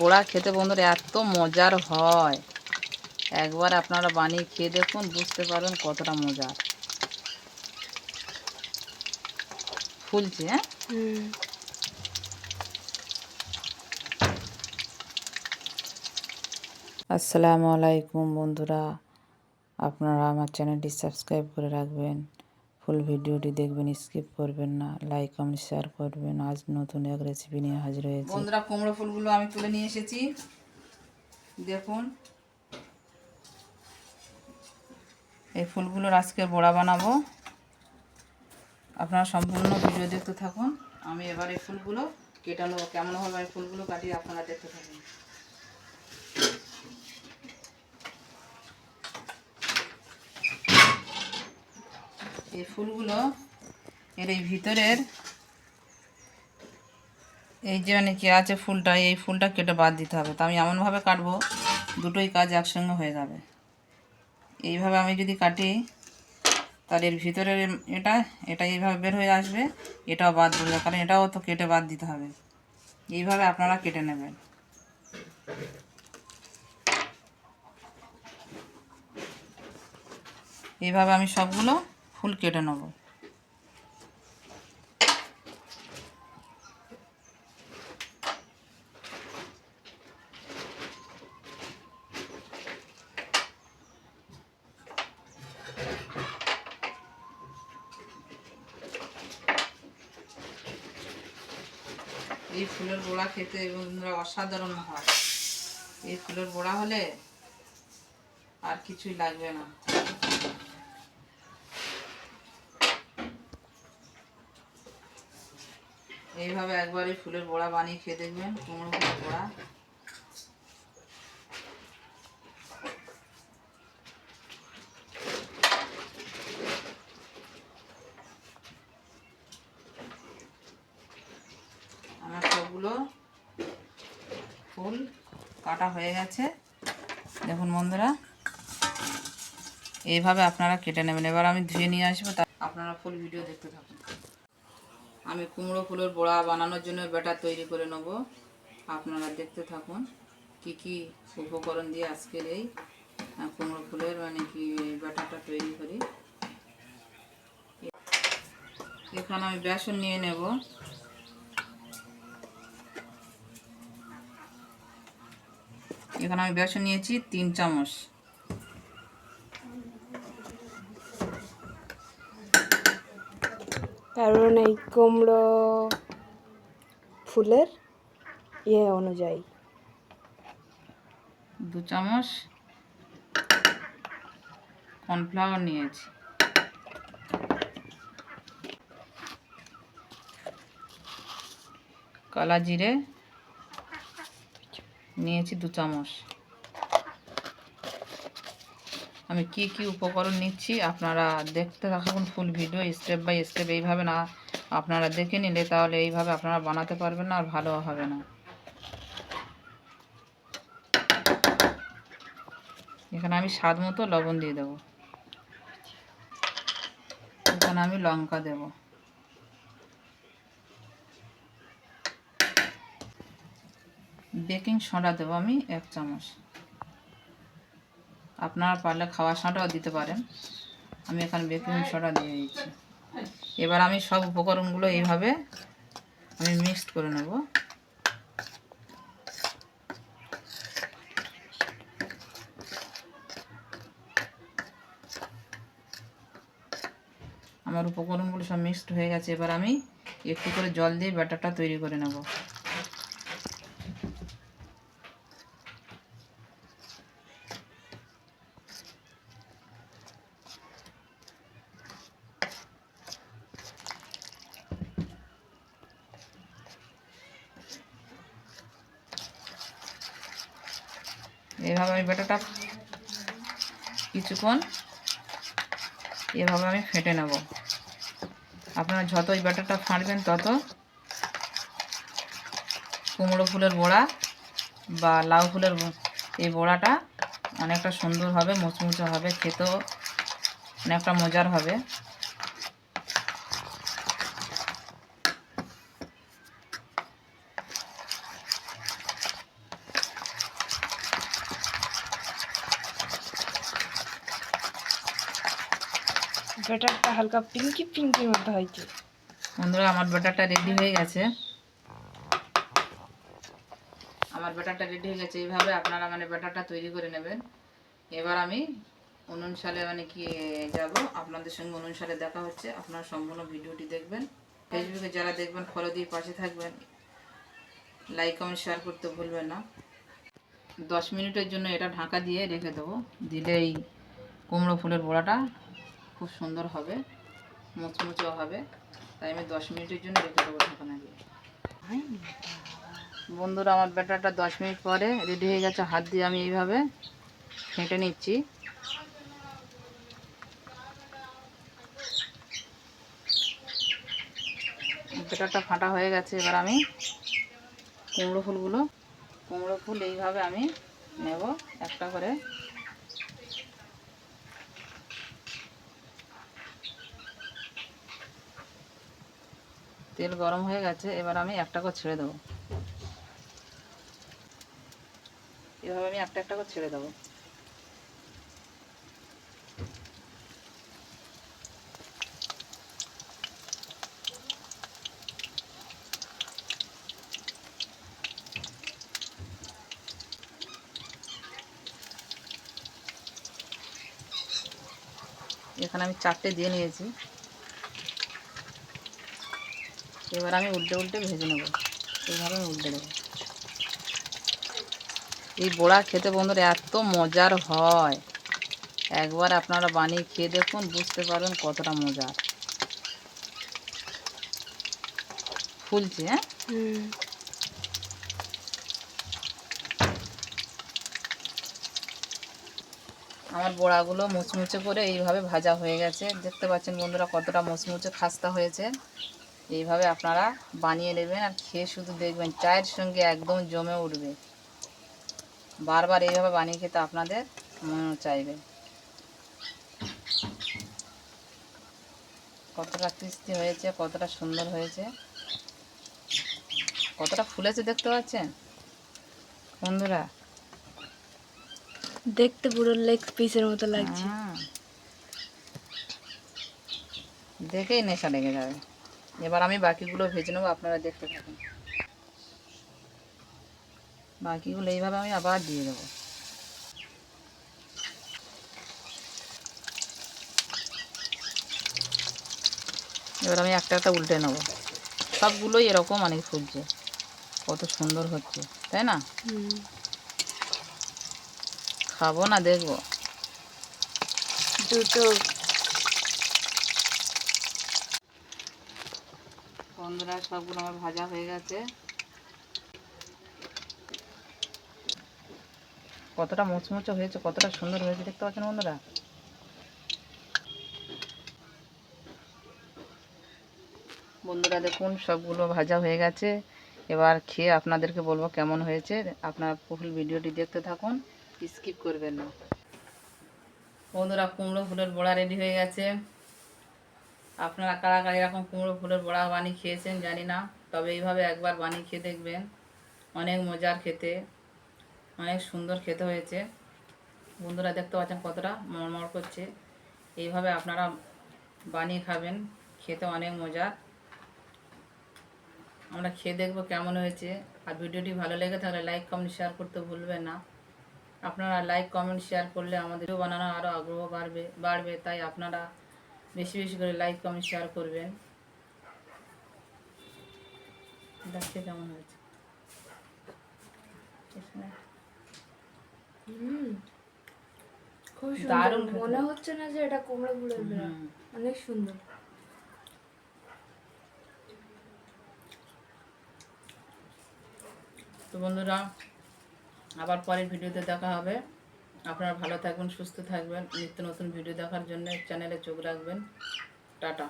বড়া খেতে বন্ধুরা এত মজার হয়। একবার আপনারা বানিয়ে খেয়ে দেখুন বুঝতে পারবেন কতটা মজার। ফুলছে হ্যাঁ? আসসালামু আলাইকুম বন্ধুরা। আপনারা আমার চ্যানেলটি সাবস্ক্রাইব করে রাখবেন। ফুল ভিডিওটি দেখবেন, স্কিপ করবেন না, লাইক কমেন্ট শেয়ার করবেন। আজ নতুন এক রেসিপি নিয়ে হাজির হয়েছি। বন্ধুরা, কুমড়ো ফুলগুলো আমি তুলে নিয়ে এসেছি। দেখুন। এই ফুলগুলোর আজকে বড়া বানাবো। আপনারা সম্পূর্ণ ভিডিও দেখতে থাকুন। আমি এবার এই ফুলগুলো কেটে নেব কেমনভাবে আমি ফুলগুলো কাটিয়ে আপনারা দেখতে থাকুন। এই ফুলগুলো এর এই ভিতরের এই যে মানে কি আছে ফুলটা, এই ফুলটা কেটে বাদ দিতে হবে। তো আমি এমনভাবে কাটবো, দুটোই কাজ একসঙ্গে হয়ে যাবে। এইভাবে আমি যদি কাটি, তাহলে এর ভিতরের এটা এটা এইভাবে বের হয়ে আসবে, এটাও বাদ দিবে কারণ এটাও তো কেটে বাদ দিতে হবে। এইভাবে আপনারা কেটে নেবেন। এইভাবে আমি সবগুলো ফুল কেটে নেব। এই ফুলের বড়া খেতে বন্ধুরা অসাধারণ হয়। এই ফুলের বড়া হলে আর কিছুই লাগবে না। এইভাবে একবারই ফুলের বড়া বানিয়ে খেয়ে দেখবেন, কুমড়ো ফুলের বড়া। আমার সবগুলো ফুল কাটা হয়ে গেছে। দেখুন বন্ধুরা, এইভাবে আপনারা কেটে নেবেন। এবার আমি ধুয়ে নিয়ে আসব, তা আপনারা ফুল ভিডিও দেখতে থাকুন। আমি কুমড়ো ফুলের বড়া বানানোর জন্য ব্যাটার তৈরি করে নেব। আপনারা দেখতে থাকুন কি কি উপকরণ দিয়ে আজকের এই কুমড়ো ফুলের মানে কি ব্যাটারটা তৈরি করি। এখানে আমি বেসন নিয়ে নেব। এখানে আমি বেসন নিয়েছি তিন চামচ। কারণ এই কুমড়ো ফুলের ইয়ে অনুযায়ী। দু চামচ কর্নফ্লাওয়ার নিয়েছি। কালা জিরে নিয়েছি দু চামচ। আমি কি কি উপকরণ নিচ্ছি আপনারা দেখতে থাকুন full video step by step এইভাবে না আপনারা দেখে নিলে তাহলে এইভাবে আপনারা বানাতে পারবেন না আর ভালো হবে না। এখানে আমি স্বাদ মতো লবণ দিয়ে দেবো। এখানে আমি লঙ্কা দেব। বেকিং সোডা দেবো আমি এক চামচ। আপনারা পারলে খাওয়ার সোডাও দিতে পারেন। আমি এখানে বেকিং সোডা দিয়ে দিচ্ছি। এবার আমি সব উপকরণগুলো এইভাবে আমি মিক্সড করে নেব। আমার উপকরণগুলো সব মিক্সড হয়ে গেছে। এবার আমি একটু করে জল দিয়ে ব্যাটারটা তৈরি করে নেব। এইভাবে আমি ব্যাটারটা কিছুক্ষণ এভাবে আমি ফেটে নেব। আপনারা যত এই ব্যাটারটা ফাঁড়বেন তত কুমড়ো ফুলের বড়া বা লাউ ফুলের এই বড়াটা অনেকটা সুন্দর হবে মুচমুচে হবে, খেতেও অনেকটা মজার হবে। ব্যাটারটা হালকা পিঙ্কি পিঙ্কি মতো হয়েছে। বন্ধুরা, আমার ব্যাটারটা রেডি হয়ে গেছে। আমার ব্যাটারটা রেডি হয়ে গেছে। এইভাবে আপনারা মানে ব্যাটারটা তৈরি করে নেবেন। এবার আমি উনুন সালে মানে কি যাব? আপনাদের সঙ্গে উনুন সালে দেখা হচ্ছে। আপনারা সম্পূর্ণ ভিডিওটি দেখবেন। ফেসবুকে যারা দেখবেন ফলো দিয়ে পাশে থাকবেন। লাইক কমেন্ট শেয়ার করতে ভুলবেন না। দশ মিনিটের জন্য এটা ঢাকা দিয়ে রেখে দেবো। দিলে এই কুমড়ো ফুলের বড়াটা খুব সুন্দর হবে, মুচমুচেও হবে। তাই আমি দশ মিনিটের জন্য রেখে দেবো ঢাকনা দিয়ে। বন্ধুরা, আমার ব্যাটারটা দশ মিনিট পরে রেডি হয়ে গেছে। হাত দিয়ে আমি এইভাবে ফেটে নিচ্ছি। ব্যাটারটা ফাটা হয়ে গেছে, এবার আমি কুমড়ো ফুলগুলো, কুমড়ো ফুল এইভাবে আমি নেব একটা করে। তেল গরম হয়ে গেছে, এবার আমি একটা করে ছেড়ে দেবো। এভাবে আমি একটা একটা করে ছেড়ে দেবো। এখানে আমি চারটে দিয়ে নিয়েছি। এবার আমি উল্টে উল্টে ভেজে নেব। এইভাবে আমি উল্টে দেবো এই বড়া খেতে বন্ধুরা এত মজার হয়। একবার আপনারা বানিয়ে খেয়ে দেখুন বুঝতে পারবেন কতটা মজার। ফুলছে হ্যাঁ? আমার বড়াগুলো মুচমুচে করে এইভাবে ভাজা হয়ে গেছে। দেখতে পাচ্ছেন বন্ধুরা কতটা মুচমুচে খাস্তা হয়েছে। এইভাবে আপনারা বানিয়ে নেবেন আর খেয়ে শুধু দেখবেন চায়ের সঙ্গে একদম জমে উঠবে। বারবার এইভাবে বানিয়ে খেতে আপনাদের মন চাইবে। কতটা ক্রিস্পি হয়েছে কতটা সুন্দর হয়েছে কতটা ফুলেছে দেখতে পাচ্ছেন? বন্ধুরা। দেখতে পুরো লেগ পিসের মতো লাগছে। দেখেই নেশা লেগে যাবে। এবার আমি বাকিগুলো ভেজে নেব আপনারা দেখতে থাকুন। বাকিগুলো এইভাবে আমি আবার দিয়ে দেবো। এবার আমি একটা একটা উল্টে নেব। সবগুলোই এরকম অনেক ফুলছে কত সুন্দর হচ্ছে তাই না? খাব না দেখব। দুটো বন্ধুরা, সবগুলো আমার ভাজা হয়ে গেছে। কতটা মুচমুচে হয়েছে, কতটা সুন্দর হয়েছে, দেখতে পাচ্ছেন বন্ধুরা? বন্ধুরা, দেখুন, সবগুলো ভাজা হয়ে গেছে। এবার খেয়ে আপনাদেরকে বলব কেমন হয়েছে। আপনারা ফুল ভিডিওটি দেখতে থাকুন, স্কিপ করবেন না। বন্ধুরা, কুমড়ো ফুলের বড়া রেডি হয়ে গেছে। আপনারা কারা কারা এরকম কুমড়ো ফুলের বড়া বানিয়ে খেয়েছেন জানি না, তবে এইভাবে একবার বানিয়ে খেয়ে দেখবেন। অনেক মজার খেতে, অনেক সুন্দর খেতে হয়েছে। বন্ধুরা দেখতে পাচ্ছেন কতটা মরমর করছে। এইভাবে আপনারা বানিয়ে খাবেন, খেতে অনেক মজার। আমরা খেয়ে দেখব কেমন হয়েছে। আর ভিডিওটি ভালো লেগে থাকলে লাইক, কমেন্ট, শেয়ার করতে ভুলবেন না। আপনারা লাইক, কমেন্ট, শেয়ার করলে আমাদের ভিডিও বানানোর আরও আগ্রহ বাড়বে বাড়বে। তাই আপনারা বেশি বেশি করে লাইক কমেন্ট শেয়ার করবেন। দেখতে কেমন হয়েছে? হুম। খুব সুন্দর মনে হচ্ছে না যে এটা কুমড়ো ফুলের বড়া। অনেক সুন্দর। তো বন্ধুরা আবার পরের ভিডিওতে দেখা হবে। আপনারা ভালো থাকবেন সুস্থ থাকবেন। নিত্য নতুন ভিডিও দেখার জন্য চ্যানেলে চোখ রাখবেন। টাটা।